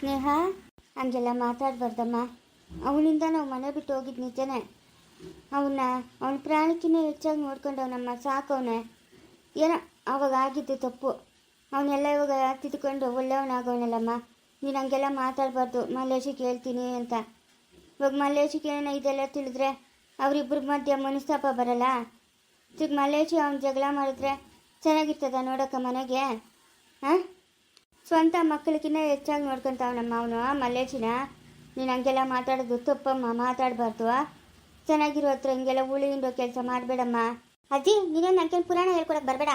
ಸ್ನೇಹ ಹಂಗೆಲ್ಲ ಮಾತಾಡಬಾರ್ದಮ್ಮ. ಅವನಿಂದ ನಾವು ಮನೆ ಬಿಟ್ಟು ಹೋಗಿದ್ದು ನಿಜನೇ. ಅವನ್ನ ಅವನ ಪ್ರಾಣಕ್ಕಿಂತ ಹೆಚ್ಚಾಗಿ ನೋಡ್ಕೊಂಡವನಮ್ಮ ಸಾಕವನೆ ಏನೋ ಅವಾಗ ಆಗಿದ್ದು ತಪ್ಪು. ಅವನ್ನೆಲ್ಲ ಇವಾಗ ತಿದ್ಕೊಂಡು ಒಳ್ಳೆಯವನಾಗವನಲ್ಲಮ್ಮ ನೀನು ಹಂಗೆಲ್ಲ ಮಾತಾಡಬಾರ್ದು ಮಲ್ಲೇಶಿಗೆ ಹೇಳ್ತೀನಿ ಅಂತ. ಇವಾಗ ಮಲ್ಲೇಶಿಗೆ ಏನೋ ಇದೆಲ್ಲ ತಿಳಿದ್ರೆ ಅವರಿಬ್ಬರ ಮಧ್ಯೆ ಮನಸ್ತಾಪ ಬರಲ್ಲ? ಈಗ ಮಲ್ಲೇಶಿ ಅವ್ನು ಜಗಳ ಮಾಡಿದ್ರೆ ಚೆನ್ನಾಗಿರ್ತದ ನೋಡಕ್ಕ ಮನೆಗೆ? ಹಾಂ ಸ್ವಂತ ಮಕ್ಕಳಿಗಿನ್ನ ಹೆಚ್ಚಾಗಿ ನೋಡ್ಕೊಂತಾವನಮ್ಮ ಅವನು ಮಲ್ಲೇಶಿನ. ನೀನು ಹಂಗೆಲ್ಲ ಮಾತಾಡೋದು ತಪ್ಪಮ್ಮ ಮಾತಾಡಬಾರ್ದು. ಚೆನ್ನಾಗಿರೋ ಹತ್ರ ಹಿಂಗೆಲ್ಲ ಉಳಿಯಿಂಡೋ ಕೆಲಸ ಮಾಡಬೇಡಮ್ಮ. ಅಜ್ಜಿ ನೀನೇನು ನನಗೇನು ಪುರಾಣ ಹೇಳ್ಕೊಡಕ್ಕೆ ಬರಬೇಡ.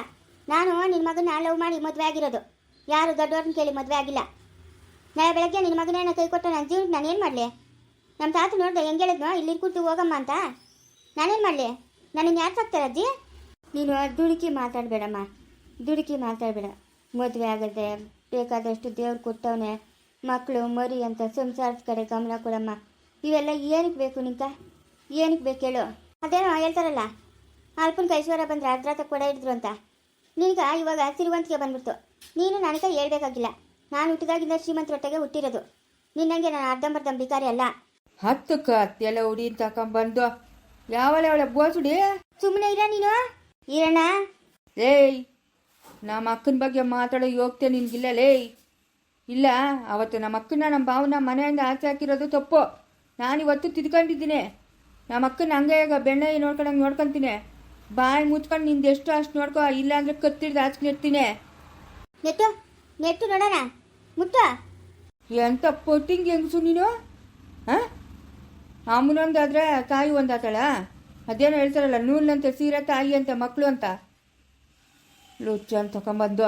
ನಾನು ನಿನ್ನ ಮಗನ ಲವ್ ಮಾಡಿ ಮದುವೆ ಆಗಿರೋದು. ಯಾರು ದೊಡ್ಡವ್ರನ್ನ ಕೇಳಿ ಮದುವೆ ಆಗಿಲ್ಲ. ನಾಳೆ ಬೆಳಗ್ಗೆ ನಿನ್ನ ಮಗನೇನ ಕೈ ಕೊಟ್ಟ ನನ್ನ ಜೀವನ ನಾನು ಏನು ಮಾಡಲಿ? ನಮ್ಮ ತಾತ ನೋಡಿದೆ, ಹೆಂಗೆ ಹೇಳಿದ್ನೋ ಇಲ್ಲಿ ಕೂತು ಹೋಗಮ್ಮ ಅಂತ. ನಾನೇನು ಮಾಡಲಿ? ನನ್ನನ್ನು ಯಾರು ಸಾಕ್ತಾರೆ ಅಜ್ಜಿ? ನೀನು ದುಡುಕಿ ಮಾತಾಡಬೇಡಮ್ಮ. ದುಡುಕಿ ಮಾತಾಡಬೇಡ. ಮದುವೆ ಆಗದೆ ಬೇಕಾದಷ್ಟು ದೇವ್ರು ಕೊಟ್ಟವನೆ. ಮಕ್ಕಳು ಮರಿ ಅಂತ ಸಂಸಾರದ ಕಡೆ ಗಮನ ಕೊಡಮ್ಮ. ಇವೆಲ್ಲ ಏನಕ್ಕೆ ಬೇಕು ನಿಂತ ಏನಕ್ಕೆ ಬೇಕು ಹೇಳು? ಅದೇನೋ ಹೇಳ್ತಾರಲ್ಲ ಅಲ್ಪನ ಐಶ್ವರ್ಯ ಬಂದರೆ ಅರ್ಧ ಕೊಡ ಹಿಡಿದ್ರು ಅಂತ. ನಿನಗ ಇವಾಗ ಸಿರಿವಂತಿಗೆ ಬಂದ್ಬಿಡ್ತು. ನೀನು ನನಗೆ ಹೇಳಬೇಕಾಗಿಲ್ಲ. ನಾನು ಹುಟ್ಟಿದಾಗಿಂದ ಶ್ರೀಮಂತರೊಟ್ಟೆಗೆ ಹುಟ್ಟಿರೋದು. ನಿನ್ನಂಗೆ ನಾನು ಅರ್ಧಂಬರ್ಧಂ ಬಿಕಾರಿ ಅಲ್ಲ. ಹತ್ತಕ್ಕ ಕತ್ತೆಲ್ಲ ಉಡಿ ತಕೊಂಬಂದು ಯಾವಳೆ ಅವಳ ಬೋಸುಡಿ? ಸುಮ್ಮನೆ ಇರ ನೀನು. ಇರಣ್ಣ ಏಯ್ ನಮ್ಮ ಅಕ್ಕನ ಬಗ್ಗೆ ಮಾತಾಡೋ ಯೋಗ್ಯತೆ ನಿನ್ಗಿಲ್ಲ ಲೇ. ಇಲ್ಲ ಅವತ್ತು ನಮ್ಮ ಅಕ್ಕನ ನಮ್ಮ ಭಾವನ ಮನೆಯಿಂದ ಆಚೆ ಹಾಕಿರೋದು ತಪ್ಪು. ನಾನು ಇವತ್ತು ತಿದ್ಕೊಂಡಿದ್ದೀನಿ. ನಮ್ಮ ಅಕ್ಕನ ಹಂಗೆ ಈಗ ಬೆಣ್ಣೆ ನೋಡ್ಕೊಂಡಂಗೆ ನೋಡ್ಕೊತೀನಿ. ಬಾಯಿ ಮುಚ್ಕೊಂಡು ನಿಂದು ಎಷ್ಟು ಅಷ್ಟು ನೋಡ್ಕೊ ಇಲ್ಲ ಅಂದ್ರೆ ಕತ್ತಿಡ್ದು ಆಚೆ ಇರ್ತೀನಿ ನೆಟ್ಟು ನೆಟ್ಟು ನೋಡೋಣ. ಮುಟ್ಟ. ಎಂತ ಪೊಟ್ಟಿಂಗ್ ಹೆಂಗಸು ನೀನು? ಹಾಂ? ಅಮ್ಮನೊಂದಾದ್ರೆ ತಾಯಿ ಒಂದಾತಳ? ಅದೇನೋ ಹೇಳ್ತಾರಲ್ಲ ನೂಲ್ನಂತೆ ಸೀರೆ ತಾಯಿ ಅಂತ ಮಕ್ಕಳು ಅಂತ. ಲುಚ್ಚ ಅಂತ ತಗೊಂಬಂದು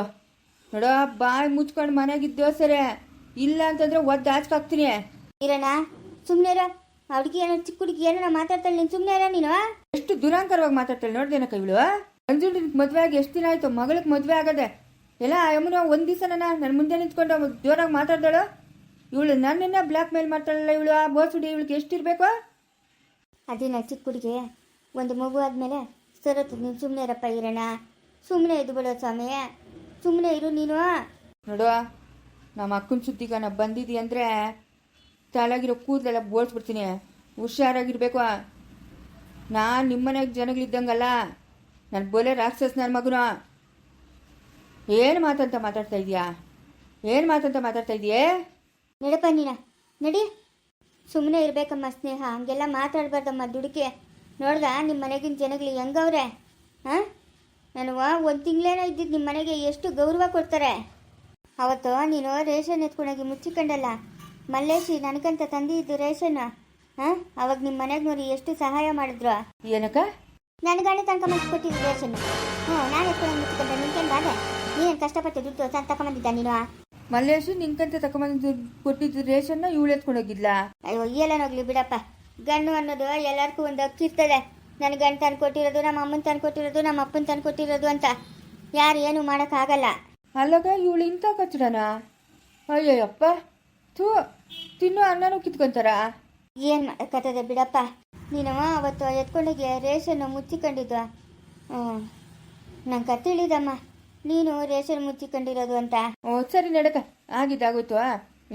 ನೋಡೋ ಬಾಯಿ ಮುಚ್ಕೊಂಡು ಮನೆಗಿದ್ದೋ ಸರಿ. ಇಲ್ಲ ಅಂತಂದ್ರೆ ಒದ್ದು ಹಾಕ್ತೀನಿ ಇರಣ ಸುಮ್ಮನೆ ಇರ. ಹುಡುಗಿ ಏನೋ ಚಿಕ್ಕ ಹುಡುಗಿ ಏನೋ ಮಾತಾಡ್ತಾಳೆ ನೀನು ಸುಮ್ಮನೆ ನೀನು. ಎಷ್ಟು ದುರಾಂಕರವಾಗಿ ಮಾತಾಡ್ತಾಳೆ ನೋಡ್ದೇನ ಇವಳು. ಅಂಜುಂಡಿ ಮದುವೆ ಆಗಿ ಎಷ್ಟು ದಿನ ಆಯ್ತು? ಮಗಳಿಗೆ ಮದುವೆ ಆಗದೆ. ಎಲ್ಲ ಯಮುನ ಒಂದು ದಿವಸ ನನ್ನ ಮುಂದೆ ನಿಂತ್ಕೊಂಡು ಜೋರಾಗಿ ಮಾತಾಡ್ದಾಳು. ಇವಳು ನನ್ನನ್ನ ಬ್ಲ್ಯಾಕ್ ಮೇಲ್ ಮಾಡ್ತಾಳಲ್ಲ ಇವಳು ಆ ಬೋಸುಡಿ ಇವಳಿಗೆ ಎಷ್ಟಿರಬೇಕು ಅದೇನ ಚಿಕ್ಕ ಹುಡುಗಿ ಒಂದು ಮಗು ಆದಮೇಲೆ ಸರತ್ತು ನೀನು ಸುಮ್ಮನೆ ಇರಪ್ಪ ಈರಣ್ಣ ಸುಮ್ಮನೆ ಇದು ಬಿಡೋ ಸ್ವಾಮಿ. ಸುಮ್ಮನೆ ಇರು ನೀನು. ನೋಡುವ ನಮ್ಮ ಅಕ್ಕನ ಸುದ್ದಿಗ ನಾ ಬಂದಿದ್ದಿ ಅಂದರೆ ತಲಾಗಿರೋ ಕೂದಲೆಲ್ಲ ಬೋಳ್ಸ್ಬಿಡ್ತೀನಿ. ಹುಷಾರಾಗಿರ್ಬೇಕು. ನಾನು ನಿಮ್ಮನೆ ಜನಗಳಿದ್ದಂಗಲ್ಲ ನನ್ನ ಬೋಲೆ ರಾಕ್ಷಸ್ ನನ್ನ ಮಗನ. ಏನು ಮಾತಂತ ಮಾತಾಡ್ತಾ ಇದೀಯಾ ಏನು ಮಾತಂತ ಮಾತಾಡ್ತಾ ಇದೆಯೇ ನಡಪ್ಪ ನೀನ. ನಡಿ. ಸುಮ್ಮನೆ ಇರಬೇಕಮ್ಮ ಸ್ನೇಹ. ಹಂಗೆಲ್ಲ ಮಾತಾಡಬಾರ್ದಮ್ಮ ದುಡುಕಿ. ನೋಡ್ದ ನಿಮ್ಮ ಮನೆಗಿನ ಜನಗಳು ಹೆಂಗವ್ರೆ? ಹಾಂ? ನಾನು ಒಂದು ತಿಂಗಳೇನೋ ಇದ್ದಿದ್ದು ನಿಮ್ಮ ಮನೆಗೆ ಎಷ್ಟು ಗೌರವ ಕೊಡ್ತಾರೆ. ಅವತ್ತು ನೀನು ರೇಷನ್ ಎತ್ಕೊಂಡೋಗಿ ಮುಚ್ಚಿಕೊಂಡಲ್ಲ. ಮಲ್ಲೇಶಿ ನನಗಂತ ತಂದಿದ್ದು ರೇಷನ್. ಹಾಂ? ಅವಾಗ ನಿಮ್ಮ ಮನೆಗೆ ನೋಡಿ ಎಷ್ಟು ಸಹಾಯ ಮಾಡಿದ್ರು? ಏನಕ್ಕ? ನನಗಾಣೆ ತನಕ ಮುಚ್ಚಿಕೊಟ್ಟಿದ್ದು ರೇಷನ್. ಹ್ಞೂ ನಾನು ಎತ್ಕೊಂಡು ಮುಚ್ಚಿಕೊಂಡೆ. ನಿನ್ಕೇನು ಬಾದೆ ನೀನು ಕಷ್ಟಪಟ್ಟು ದುಡ್ಡು ತಂದು ತಗೊಂಬಂದಿದ್ದ ನೀನು? ಮಲ್ಲೇಶು ನಿನ್ಕಂತ ತಗೊಂಬಂದು ಕೊಟ್ಟಿದ್ದು ರೇಷನ್ನ ಇವಳು ಎತ್ಕೊಂಡೋಗಿದ್ಲ? ಅಯ್ಯೋ ಏಲನೋಗ್ಲಿ ಬಿಡಪ್ಪ. ಗಣ್ಣು ಅನ್ನೋದು ಎಲ್ಲರಿಗೂ ಒಂದು ಹಕ್ಕಿರ್ತದೆ. ನನ್ನ ಗಂಡ ತಂದು ಕೊಟ್ಟಿರೋದು ನಮ್ಮ ಅಮ್ಮನ ತಂದು ಕೊಟ್ಟಿರೋದು ನಮ್ಮ ಅಪ್ಪನ ತಂದು ಕೊಟ್ಟಿರೋದು ಅಂತ ಯಾರು ಏನು ಮಾಡೋಕ್ಕಾಗಲ್ಲ. ಅಲ್ಲಗ ಇವಳು ಇಂಥ ಕಚ್ಚಡನ ಅಯ್ಯಯ್ಯಪ್ಪ. ಥೂ ತಿನ್ನೋ ಅನ್ನನೂ ಕಿತ್ಕೊಂತಾರ? ಏನು ಮಾಡೋಕ್ಕತ್ತದೆ ಬಿಡಪ್ಪ. ನೀನು ಅವತ್ತು ಎತ್ಕೊಂಡೋಗಿ ರೇಷನ್ನು ಮುಚ್ಚಿಕೊಂಡಿದ್ದು ನಂಗೆ ತಿಳಿದಮ್ಮ ನೀನು ರೇಷನ್ ಮುಚ್ಚಿಕೊಂಡಿರೋದು ಅಂತ. ಓ ಸರಿ ನಡಕ. ಆಗಿದ್ದಾಗೋಯ್ತು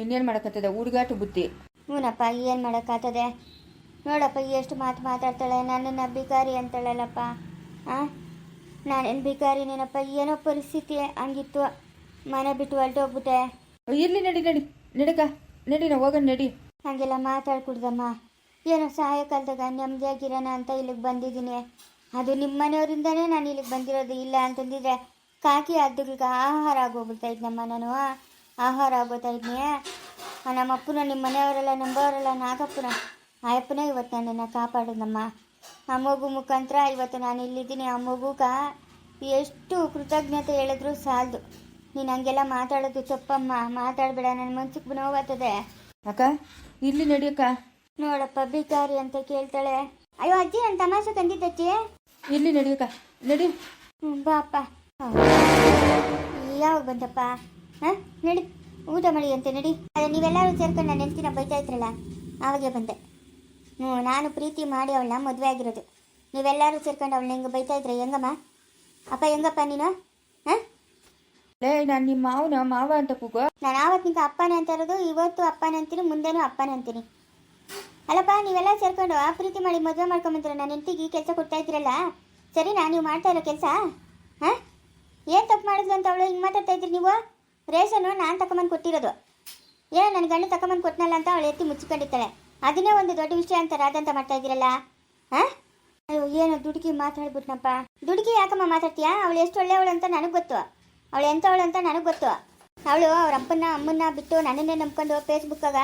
ಇನ್ನೇನು ಮಾಡಕತ್ತದ? ಹುಡುಗಾಟು ಬುತ್ತಿ ಹ್ಞೂನಪ್ಪ ಏನು ಮಾಡೋಕ್ಕಾಗ್ತದೆ ನೋಡಪ್ಪ ಎಷ್ಟು ಮಾತು ಮಾತಾಡ್ತಾಳೆ ನನ್ನನ್ನು ಭಿಕಾರಿ ಅಂತಾಳಲ್ಲಪ್ಪ. ಹಾಂ ನಾನೇನು ಬಿಕಾರಿನೇನಪ್ಪ ಏನೋ ಪರಿಸ್ಥಿತಿ ಹಂಗಿತ್ತು. ಮನೆ ಬಿಟ್ಟು ಹೊರಟೋಗ್ಬಿಟ್ಟೆ. ಇರ್ಲಿ ನಡಿ ನಡಿ. ನಡಕ. ನಡಿ ನಾ ಹೋಗೋಣ ನಡಿ. ಹಂಗೆಲ್ಲ ಮಾತಾಡ್ಕೊಡ್ದಮ್ಮ. ಏನೋ ಸಹಾಯ ಕಾಲದಾಗ ನೆಮ್ಮದಿಯಾಗಿರೋಣ ಅಂತ ಇಲ್ಲಿಗೆ ಬಂದಿದ್ದೀನಿ. ಅದು ನಿಮ್ಮ ಮನೆಯವರಿಂದನೇ ನಾನು ಇಲ್ಲಿಗೆ ಬಂದಿರೋದು ಇಲ್ಲ ಅಂತಂದಿದ್ರೆ ಕಾಕಿ ಅದ್ದುಗಳಿಗೆ ಆಹಾರ ಆಗೋಗ್ಬಿಡ್ತಾ ಇದ್ನಮ್ಮ ನಾನು. ಆಹಾರ ಆಗೋತಾ ಇದ್ದೀನಿ ನಮ್ಮಪ್ಪನ ನಮ್ಮ ಅಪ್ಪನ ನಿಮ್ಮ ಮನೆಯವರೆಲ್ಲ ನಂಬೋರೆಲ್ಲ ನಾಗಪ್ಪನ. ಆ ಅಪ್ಪನೇ ಇವತ್ತು ನನ್ನನ್ನು ಕಾಪಾಡೋದಮ್ಮ ಆ ಮಗು ಮುಖಾಂತರ ಇವತ್ತು ನಾನು ಇಲ್ಲಿದ್ದೀನಿ. ಆ ಮಗುಗ ಎಷ್ಟು ಕೃತಜ್ಞತೆ ಹೇಳಿದ್ರು ಸಾಲದು. ನೀನು ಹಂಗೆಲ್ಲ ಮಾತಾಡೋದು ತಪ್ಪಮ್ಮ. ಮಾತಾಡಬೇಡ ನನ್ನ ಮನ್ಸಿಗೆ ನೋವಾಗ್ತದೆ ಅಕ್ಕ ಇಲ್ಲಿ ನಡಿಯಕ್ಕ ನೋಡಪ್ಪ ಬಿಕಾರಿ ಅಂತ ಕೇಳ್ತಾಳೆ. ಅಯ್ಯೋ ಅಜ್ಜಿ ನನ್ನ ತಮಾಷೆ ತಂದಿದ್ದಜ್ಜಿ ಇಲ್ಲಿ ನಡಿಯಕ್ಕ ನಡಿ. ಹ್ಞೂ ಬಾಪ್ಪ ಯಾವಾಗ ಬಂದಪ್ಪ? ಹಾಂ? ನಡಿ. ಊಟ ಮಾಡಿ ಅಂತ ನಡಿ. ಅದೇ ನೀವೆಲ್ಲರೂ ಸೇರ್ಕೊಂಡು ನನ್ನ ಹೆಂಡ್ತಿನ ಬೈತಾ ಇದ್ರಲ್ಲ ಆವಾಗೆ ಬಂದೆ. ಹ್ಞೂ ನಾನು ಪ್ರೀತಿ ಮಾಡಿ ಅವಳನ್ನ ಮದುವೆ ಆಗಿರೋದು. ನೀವೆಲ್ಲರೂ ಸೇರ್ಕೊಂಡು ಅವಳನ್ನ ಹೆಂಗೆ ಬೈತಾ ಇದ್ರೆ ಹೆಂಗಮ್ಮ? ಅಪ್ಪ ಹೆಂಗಪ್ಪ ನೀನು? ಹಾಂ? ಲೇ ನಾನು ನಿಮ್ಮ ಮಾವನ ಮಾವ ಅಂತ ಕೂಗೋ. ನಾನು ಆವತ್ತು ನಿಂಗೆ ಅಪ್ಪನೇ ಅಂತ ಇರೋದು ಇವತ್ತು ಅಪ್ಪನೇ ಅಂತೀನಿ ಮುಂದೆನೂ ಅಪ್ಪನೇ ಅಂತೀನಿ. ಅಲ್ಲಪ್ಪ ನೀವೆಲ್ಲ ಸೇರ್ಕೊಂಡು ಆ ಪ್ರೀತಿ ಮಾಡಿ ಮದುವೆ ಮಾಡ್ಕೊಂಬಂದ್ರೆ ನನ್ನ ಹೆಂಡತಿಗೆ ಕೆಲಸ ಕೊಡ್ತಾ ಇದ್ದೀರಲ್ಲ? ಸರಿನಾ ನೀವು ಮಾಡ್ತಾ ಇರೋ ಕೆಲಸ? ಹಾಂ? ಏನು ತಪ್ಪು ಮಾಡಿದ್ಲು ಅಂತ ಅವಳು ಹಿಂಗೆ ಮಾತಾಡ್ತಾ ಇದ್ರಿ ನೀವು? ರೇಷನ್ನು ನಾನು ತಗೊಂಬಂದು ಕೊಟ್ಟಿರೋದು. ಏನೋ ನನ್ನ ಗಂಡು ತಗೊಂಬಂದು ಕೊಟ್ಟನಲ್ಲ ಅಂತ ಅವಳು ಎತ್ತಿ ಮುಚ್ಚಿಕೊಂಡಿರ್ತಾಳೆ. ಅದನ್ನೇ ಒಂದು ದೊಡ್ಡ ವಿಷಯ ಅಂತ ರಾದಂತ ಮಾಡ್ತಾ ಇದ್ದೀರಲ್ಲ? ಹಾಂ? ಅಯ್ಯೋ, ಏನು ದುಡುಕಿ ಮಾತಾಡ್ಬಿಟ್ನಪ್ಪ. ದುಡುಕಿ ಯಾಕಮ್ಮ ಮಾತಾಡ್ತೀಯ? ಅವಳು ಎಷ್ಟು ಒಳ್ಳೆಯವಳು ಅಂತ ನನಗೆ ಗೊತ್ತು. ಅವಳು ಎಂಥವಳು ಅಂತ ನನಗೆ ಗೊತ್ತು. ಅವಳು ಅವ್ರ ಅಪ್ಪನ ಅಮ್ಮನ್ನ ಬಿಟ್ಟು ನನ್ನನ್ನೇ ನಂಬ್ಕೊಂಡು ಫೇಸ್ಬುಕ್ಕಾಗ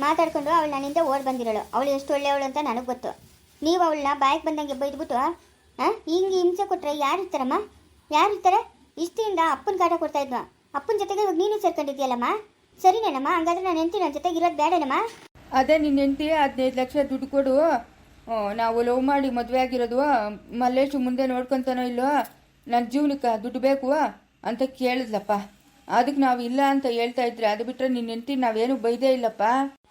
ಮಾತಾಡ್ಕೊಂಡು ಅವಳು ನನ್ನಿಂದ ಓಡ್ ಬಂದಿರೋಳು. ಅವಳು ಎಷ್ಟು ಒಳ್ಳೆಯವಳು ಅಂತ ನನಗೆ ಗೊತ್ತು. ನೀವು ಅವಳನ್ನ ಬಾಯಿಗೆ ಬಂದಂಗೆ ಬೈದ್ಬಿಟ್ಟು, ಹಾಂ? ಹಿಂಗೆ ಹಿಂಸೆ ಕೊಟ್ಟರೆ ಯಾರು ಇರ್ತಾರಮ್ಮ? ಯಾರು ಇರ್ತಾರೆ? ಇಷ್ಟಿಂದ ಅಪ್ಪನ ಕಾಟ ಕೊಡ್ತಾ ಅಪ್ಪನ ಜೊತೆಗೆ ಇವಾಗ ನೀನು ಸೇರ್ಕೊಂಡಿದ್ಯಲ್ಲಮ್ಮ ಸರಿನೇನಮ್ಮ? ಹಂಗಾದ್ರೆ ನಾನು ಹೆಂಡ್ತಿ ನನ್ನ ಜೊತೆಗೆ ಇರೋದು ಬೇಡನಮ್ಮ ಅದೇ ನಿನ್ನ ಹೆಂಡತಿ ಹದಿನೈದು ಲಕ್ಷ ದುಡ್ಡು ಕೊಡು. ನಾವು ಲವ್ ಮಾಡಿ ಮದುವೆ ಆಗಿರೋದು ಮಲ್ಲೇಶು ಮುಂದೆ ನೋಡ್ಕೊಂತಾನೋ ಇಲ್ಲೋ ನನ್ನ ಜೀವನಕ್ಕೆ ದುಡ್ಡು ಬೇಕು ಅಂತ ಕೇಳಿದ್ಲಪ್ಪ. ಅದಕ್ಕೆ ನಾವು ಇಲ್ಲ ಅಂತ ಹೇಳ್ತಾ ಇದ್ರೆ ಅದು ಬಿಟ್ಟರೆ ನಿನ್ನ ಹೆಂಡತಿ ನಾವೇನು ಬೈದೇ ಇಲ್ಲಪ್ಪ.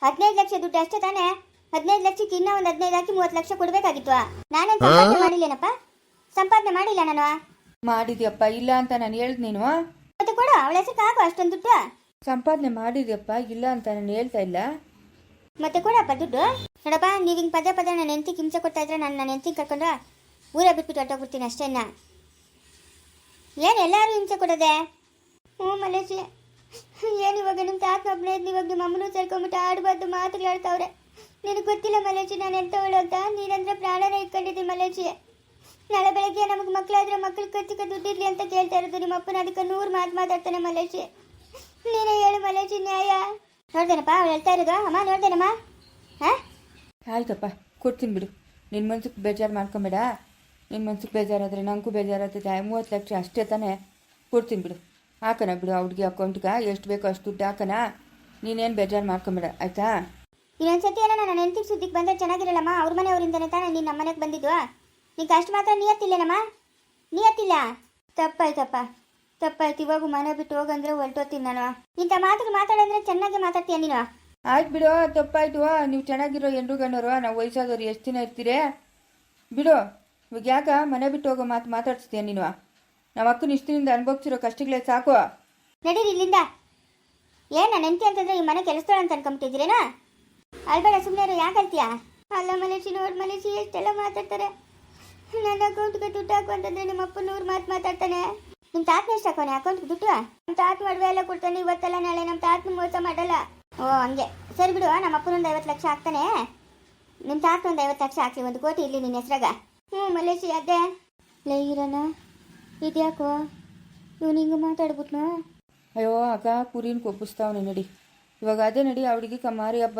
ಹದಿನೈದು ಲಕ್ಷ ದುಡ್ಡು ಅಷ್ಟೇ ತಾನೇ? ಹದಿನೈದು ಲಕ್ಷಕ್ಕೆ ಇನ್ನೂ ಒಂದು ಹದಿನೈದು ಹಾಕಿ ಮೂವತ್ತು ಲಕ್ಷ ಕೊಡಬೇಕಾಗಿತ್ತು. ನಾನೇ ಸಂಪಾದನೆ ಮಾಡಿಲ್ಲೇನಪ್ಪ? ಸಂಪಾದನೆ ಮಾಡಿಲ್ಲ ನಾನು. ಮಾಡಿದ್ಯಪ್ಪ ಇಲ್ಲ ಅಂತ ನಾನು ಹೇಳ್ದು ನೀನು. ಮತ್ತೆ ಕೊಡು ಅವಳ ಹೆಸರು ಹಾಕು ಅಷ್ಟೊಂದು ದುಡ್ಡು. ಸಂಪಾದನೆ ಮಾಡಿದ್ಯಪ್ಪ ಇಲ್ಲ ಅಂತ ನಾನು ಹೇಳ್ತಾ ಇಲ್ಲ. ಮತ್ತೆ ಕೊಡಪ್ಪ ದುಡ್ಡು. ನೋಡಪ್ಪ, ನೀವು ಹಿಂಗೆ ಪದೇ ಪದೇ ನನ್ನ ಹೆಂಡತಿ ಹಿಂಸೆ ಕೊಡ್ತಾ ಇದ್ರೆ ನಾನು ನನ್ನ ಹೆಂಡತಿ ಕರ್ಕೊಂಡು ಊರ ಬಿಟ್ಬಿಟ್ಟು ಹೊಟ್ಟೋಗ್ಬಿಡ್ತೀನಿ ಅಷ್ಟೇನ ಏನು ಎಲ್ಲರೂ ಹಿಂಸೆ ಕೊಡೋದೆ? ಹ್ಞೂ ಮಲೇಶಿ. ಏನು ಇವಾಗ ನಿಮ್ಮ ತಾತ ಒಬ್ಬನೇ ಇವಾಗ ನಿಮ್ಮ ಅಮ್ಮನೂ ಸೇರ್ಕೊಂಬಿಟ್ಟು ಆಡ್ಬಾರ್ದು ಮಾತುಗಳು ಆಡ್ತಾವ್ರೆ. ನಿನಗೆ ಗೊತ್ತಿಲ್ಲ ಮಲೇಶಿ, ನಾನು ಎಂಥವಳು ಅಂತ? ನೀನಂದ್ರೆ ಪ್ರಾಣನೇ ಇಟ್ಕೊಂಡಿದ್ದೀನಿ ಮಲೇಶಿ. ನಾಳೆ ಬೆಳಗ್ಗೆ ನಮಗೆ ಮಕ್ಕಳಾದ್ರೆ ಮಕ್ಕಳು ಖರ್ಚಿಗೆ ದುಡ್ಡಿರ್ಲಿ ಅಂತ ಕೇಳ್ತಾ ಇರೋದು ನಿಮ್ಮ ಅಪ್ಪನ, ಅದಕ್ಕೆ ನೂರು ಮಾತು ಮಾತಾಡ್ತಾನೆ ಮಲೇಶಿ. ನೀನೇ ಹೇಳು ಮಲೇಶಿ ನ್ಯಾಯ. ನೋಡ್ದೇನಪ್ಪ ಅವ್ಳು ಹೇಳ್ತಾ ಇರೋದು? ಅಮ್ಮ ನೋಡ್ದೇನಮ್ಮ ಹಾಂ? ಆಯ್ತಪ್ಪ ಕೊಡ್ತೀನಿ ಬಿಡು. ನಿನ್ನ ಮನ್ಸಿಗೆ ಬೇಜಾರು ಮಾಡ್ಕೊಂಬೇಡ. ನಿನ್ನ ಮನ್ಸಿಗೆ ಬೇಜಾರಾದರೆ ನನಗೂ ಬೇಜಾರಾಗ್ತೈತೆ ಮೂವತ್ತು ಲಕ್ಷ ಅಷ್ಟೇ ತಾನೇ. ಕೊಡ್ತೀನಿ ಬಿಡು. ಹಾಕೋಣ ಬಿಡು ಅವ್ರಿಗೆ ಅಕೌಂಟ್ಗೆ. ಎಷ್ಟು ಬೇಕೋ ಅಷ್ಟು ದುಡ್ಡು ಹಾಕೋಣ ನೀನೇನು ಬೇಜಾರು ಮಾಡ್ಕೊಂಬೇಡ ಆಯಿತಾ? ಇನ್ನೊಂದ್ಸತಿ ಏನೋ ನನ್ನ ನೆನಪಿನ ಸುದ್ದಿಗೆ ಬಂದರೆ ಚೆನ್ನಾಗಿರಲ್ಲಮ್ಮ ಅವ್ರ ಮನೆಯವರಿಂದನೇ ತಾನೇ ನೀನು ನಮ್ಮ ಮನೆಗೆ ಬಂದಿದ್ವಾ ನಿಂಗೆ ಅಷ್ಟು ಮಾತ್ರ ನಿಯತ್ತಿಲ್ಲೇನಮ್ಮ? ನಿಯತ್ತಿಲ್ಲ? ತಪ್ಪಾಯ್ತಪ್ಪ. ತಪ್ಪಾಯ್ತು ಇವಾಗ ಮನೆ ಬಿಟ್ಟು ಹೋಗಂದ್ರೆ ಹೊರಟೋತೀನಿ ನಾನು. ಇಂಥ ಮಾತುಗಳು ಮಾತಾಡಂದ್ರೆ ಚೆನ್ನಾಗಿ ಮಾತಾಡ್ತೀಯ ನೀನು? ಆಯ್ತು ಬಿಡು ತಪ್ಪಾಯ್ತು. ನೀವು ಚೆನ್ನಾಗಿರೋ ಎಂಡು ಗಣ್ಣರು ನಾವು ವಯಸ್ಸಾದವ್ರು ಎಷ್ಟು ದಿನ ಇರ್ತೀರಿ? ಬಿಡು ಇವಾಗ ಯಾಕ ಮನೆ ಬಿಟ್ಟು ಹೋಗೋ ಮಾತು ಮಾತಾಡ್ಸ್ತೀಯ ನೀನು? ನಮ್ಮ ಅಕ್ಕನ ಇಷ್ಟಿನಿಂದ ಅನುಭವಿಸಿರೋ ಕಷ್ಟಗಳೇ ಸಾಕು. ನಡೀರಿ ಇಲ್ಲಿಂದ. ಏನ ನನ್ನ ಅಂತಂದ್ರೆ ಈ ಮನೆ ಕೆಲಸದೋಳ ಅಂತ ಅನ್ಕೊಂಬಿಟ್ಟಿದ್ದೀರೇನಾ? ಅಲ್ಬೇಡ ಸುಮ್ಮನೆ ಯಾಕೆ ಹೇಳ್ತೀಯಾ? ಅಲ್ಲ ಮಲೇಶಿ ನೋಡ್ ಮಲೇಶಿ ಎಷ್ಟೆಲ್ಲ ಮಾತಾಡ್ತಾರೆ? ನನ್ನ ಅಕೌಂಟ್ಗೆ ದುಡ್ಡು ಹಾಕು ಅಂತಂದ್ರೆ ನಿಮ್ಮ ಅಪ್ಪ ನೂರು ಮಾತು ಮಾತಾಡ್ತಾನೆ. ನಿಮ್ಮ ತಾತನ ಎಷ್ಟು ಹಾಕೋನೆ ಅಕೌಂಟ್ಗೆ ದುಡ್ಡು? ನಮ್ಮ ತಾತ ಮದುವೆ ಎಲ್ಲ ಕೊಡ್ತಾನೆ ಇವತ್ತಲ್ಲ ನಾಳೆ ನಮ್ಮ ತಾತನ ಮೋಸ ಮಾಡಲ್ಲ. ಓ, ಹಂಗೆ. ಸರಿ ಬಿಡು, ನಮ್ಮ ಅಪ್ಪನೊಂದು ಐವತ್ತು ಲಕ್ಷ ಹಾಕ್ತಾನೆ. ನಿಮ್ಮ ತಾತ ಒಂದು ಐವತ್ತು ಲಕ್ಷ ಹಾಕಿ ಒಂದು ಕೋಟಿ ಇಲ್ಲಿ ನಿನ್ನ ಹೆಸ್ರಾಗ. ಹ್ಞೂ ಮಲೇಶಿ ಅದೇ. ಲೇ ಇರೋಣ ಇದ್ಯಾಕೋ? ಇವನು ಹಿಂಗೆ ಮಾತಾಡ್ಬಿಟ್ನು? ಅಯ್ಯೋ ಅಕ್ಕ ಕುರಿನ ಕೊಪ್ಪಿಸ್ತಾವನೆ ನಡಿ. ಇವಾಗ ಅದೇ ನಡಿ, ಅವಳಿಗೆ ಕಮಾರಿ ಹಬ್ಬ.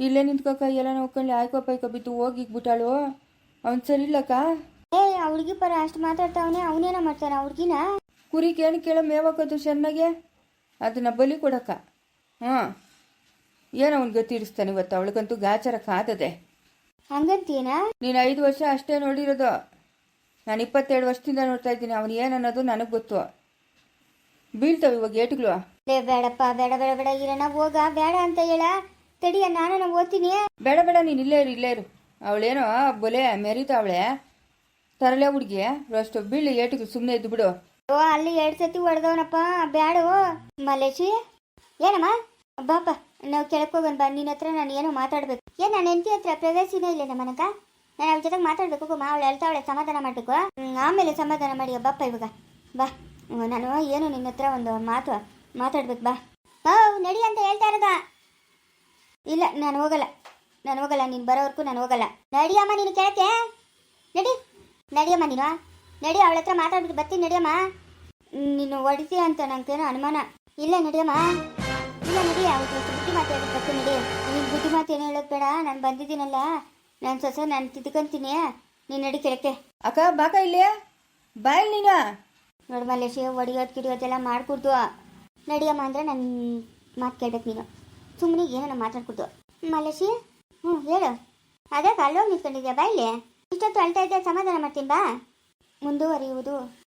ಇಲ್ಲೇ ನಿಂತ್ಕೋಕ ಎಲ್ಲ ನೋಡ್ಕೊಂಡು ಆಯ್ಕೋ, ಪೈಕೋ ಬಿತ್ತು ಅವ್ನು ಸರಿ ಇಲ್ಲಕ್ಕ? ಏ ಆ ಹುಡುಗಿ ಪರ ಅಷ್ಟು ಮಾತಾಡ್ತಾವನೆ ಅವನೇನ ಮಾಡ್ತಾನೆ ಆ ಹುಡುಗಿನ? ಕುರಿ ಕೇಳಿ ಕೇಳೋ ಮೇವಾಕೋದು ಚೆನ್ನಾಗೆ ಅದನ್ನ ಬಲಿ ಕೊಡಕ್ಕ ಹಾಂ ಏನೋ ಅವ್ನಿಗೆ ಗತಿ ಇಡಿಸ್ತಾನೆ ಇವತ್ತು ಅವಳಿಗಂತೂ ಗಾಚಾರ ಕಾದದೆ. ಹಂಗಂತೀನ? ನೀನು ಐದು ವರ್ಷ ಅಷ್ಟೇ ನೋಡಿರೋದು. ನಾನು ಇಪ್ಪತ್ತೆರಡು ವರ್ಷದಿಂದ ನೋಡ್ತಾ ಇದ್ದೀನಿ ಅವನು ಏನನ್ನೋದು ನನಗೆ ಗೊತ್ತು. ಬೀಳ್ತಾವೆ ಇವಾಗ ಏಟ್ಗಳು. ಲೇ ಬೇಡಪ್ಪ ಬೇಡ ಬೇಡ ಬೇಡ ಇರೋಣ ಹೋಗ ಬೇಡ ಅಂತ ಹೇಳ. ತಡಿಯ ನಾನು ಓದ್ತೀನಿ. ಬೇಡ ಬೇಡ ನೀನು ಇಲ್ಲೇ ಇರು ಇಲ್ಲೇ ಇರು. ಅವಳೇನೋ ಬೊಲೆ ಮೆರಿತಾವಳೆ. ತರಲೆ ಹುಡುಗಿ, ಅಷ್ಟು ಬೀಳು ಏಟಿಗೆ ಸುಮ್ಮನೆ ಇದ್ದು ಬಿಡು. ಓ, ಅಲ್ಲಿ ಎರಡು ಸತಿ ಹೊಡೆದವನಪ್ಪ ಬೇಡ ಮಲೇಶಿ ಏನಮ್ಮ? ಬಾಪ, ನಾವು ಕೆಳಕ್ಕೆ ಹೋಗೋಣ ಬಾ ನಿನ್ನ ಹತ್ರ ನಾನು ಏನೋ ಮಾತಾಡ್ಬೇಕು. ಏನ್ ನನ್ನ ಹೆಂಡತಿ ಹತ್ರ ಪ್ರವೇಶನೇ ಇಲ್ಲ ನಮ್ಮ ಮನಕ? ನಾನು ಅವ್ರ ಜೊತೆಗೆ ಮಾತಾಡ್ಬೇಕು ಹೋಗಮ್ಮ ಅವಳು ಹೇಳ್ತಾವಳೆ ಸಮಾಧಾನ ಮಾಡಬೇಕು. ಆಮೇಲೆ ಸಮಾಧಾನ ಮಾಡಿ ಬಾಪ್ಪ ಇವಾಗ. ಬಾ ನಾನು ಏನು ನಿನ್ನ ಹತ್ರ ಒಂದು ಮಾತು ಮಾತಾಡ್ಬೇಕು, ಬಾ. ಓ, ನಡಿ ಅಂತ ಹೇಳ್ತಾ ಇರೋದ. ಇಲ್ಲ, ನಾನು ಹೋಗಲ್ಲ. ನಾನು ಹೋಗಲ್ಲ, ನೀನು ಬರೋವರೆಗೂ ನಾನು ಹೋಗಲ್ಲ. ನಡಿಯಮ್ಮ ನೀನು ಕೇಳಕ್ಕೆ. ನಡಿ. ನಡಿಯಮ್ಮ ನೀನು? ನಡಿ ಅವಳ ಹತ್ರ ಮಾತಾಡ್ಬಿಟ್ಟು ಬರ್ತೀನಿ ನಡಿಯಮ್ಮ. ನೀನು ಹೊಡಿತೀಯ ಅಂತ ನಂಗೇನೋ ಅನುಮಾನ. ಇಲ್ಲ ನಡಿಯಮ್ಮ. ಇಲ್ಲ ನಡಿ ಅವ್ರಿಗೆ ಬುದ್ಧಿ ಮಾತಾಡಿ ಬರ್ತೀನಿ ನಡಿ. ನೀನು ಬುದ್ಧಿ ಮಾತು ಏನು ಹೇಳೋದು ಬೇಡ ನಾನು ಬಂದಿದ್ದೀನಲ್ಲ. ನಾನು ಸೊಸೆ ನಾನು ತಿದ್ಕೊಂತೀನಿ ನೀನು ನಡಿ ಕೆಳಕ್ಕೆ ಅಕ್ಕ ಬಾಕ ಇಲ್ಲಿ ಬಾಯ್ ನೀನು. ನೋಡಿ ಮಲ್ಲೇಶಿ ಒಡಿಯೋದು ಕಿಡಿಯೋದೆಲ್ಲ ಮಾಡ್ಕೊಡ್ದು. ನಡಿಯಮ್ಮ ಅಂದರೆ ನನ್ನ ಮಾತು ಕೇಳ್ಬೇಕು ನೀನು. ಸುಮ್ಮನೆ ಏನೋ ಮಾತಾಡ್ಕೊಡ್ದು. ಮಲ್ಲೇಶಿ ಹ್ಞೂ ಹೇಳು. ಅದೇ ಅಲ್ಲೋಗಿ ನಿಂತ್ಕೊಂಡಿದ್ಯಾ? ಬಾ ಇಲ್ಲಿ. ಇಷ್ಟೊತ್ತು ಅಳ್ತಾ ಇದ್ದೆ ಸಮಾಧಾನ ಮಾಡ್ತೀನಿ ಬಾ. ಮುಂದುವರಿಯುವುದು.